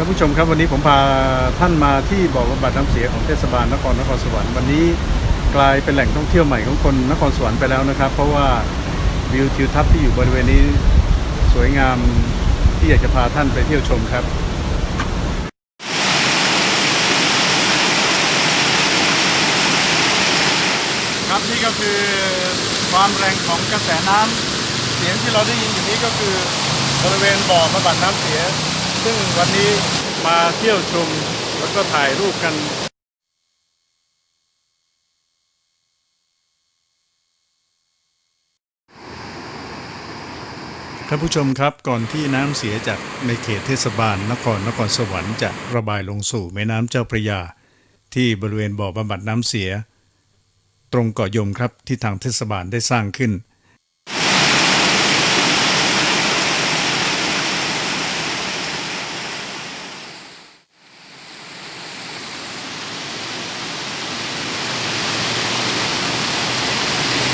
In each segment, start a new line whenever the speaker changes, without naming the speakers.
านผู้ชมครับวันนี้ผมพาท่านมาที่บ่อบำบัดน้ำเสียของเทศบาลนครนครสวรรค์วันนี้กลายเป็นแหล่งท่องเที่ยวใหม่ของคนนครสวรรค์ไปแล้วนะครับ เพราะว่าวิวทิวทัศน์ที่อยู่บริเวณนี้สวยงามที่อยากจะพาท่านไปเที่ยวชมครับครับนี่ก็คือความแรงของกระแสน้ำเสียงที่เราได้ยินอยู่นี้ก็คือบริเวณบ่อบำบัดน้ำเสีย ซึ่งวันนี้มาเที่ยวชมแล้วก็ถ่ายรูปกันท่านผู้ชมครับก่อนที่น้ำเสียจากในเขตเทศบาลนครนครสวรรค์จะระบายลงสู่แม่น้ำเจ้าพระยา ที่บริเวณบ่อบำบัดน้ำเสีย ตรงเกาะยมครับที่ทางเทศบาลได้สร้างขึ้น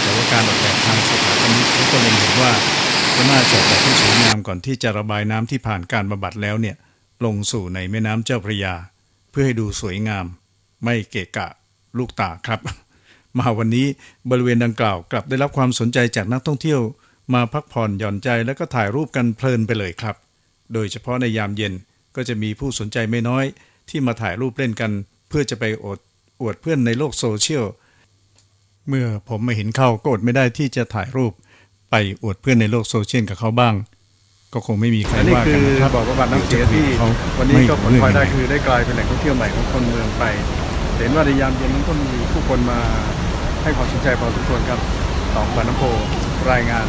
แต่ว่า การออกแบบทางสถาปนิกเขาก็เล็งเห็นว่าก็น่าจะออกแบบให้สวยงามก่อนที่จะระบายน้ำที่ผ่านการบำบัดแล้วเนี่ยลงสู่ในแม่น้ำเจ้าพระยา เพื่อให้ดูสวยงาม ไม่เกะกะลูกตาครับ มาวันนี้บริเวณดังกล่าวกลับได้รับความสนใจจากนักท่องเที่ยว มาพักผ่อนหย่อนใจแล้วก็ถ่ายรูปกันเพลินไปเลยครับ โดยเฉพาะในยามเย็นก็จะมีผู้สนใจไม่น้อย ที่มาถ่ายรูปเล่นกัน เพื่อจะไปอดอวดเพื่อนในโลกโซเชียล เมื่อผมมาเห็นเข้าก็อดไม่ได้ที่จะถ่ายรูปไปอวดเพื่อนในโลกโซเชียลกับเขาบ้าง ก็คงไม่มีใครอันนี้
ว่า
คื
กัน
อ
นะครับ
บ่อบำบัดน้ำเสียที่
เขา
วันนี้ก็ผล
ไม่
พลอยได้
เรื่องยังไง
คือได้กลายเป็นแหล่งท่องเที่ยวใหม่ของคนเมืองไป เห็นว่าในยามเย็นนั้นก็มีผู้คนมาให้ความสนใจพอสมควรครับสองบันน้ำโพรายงาน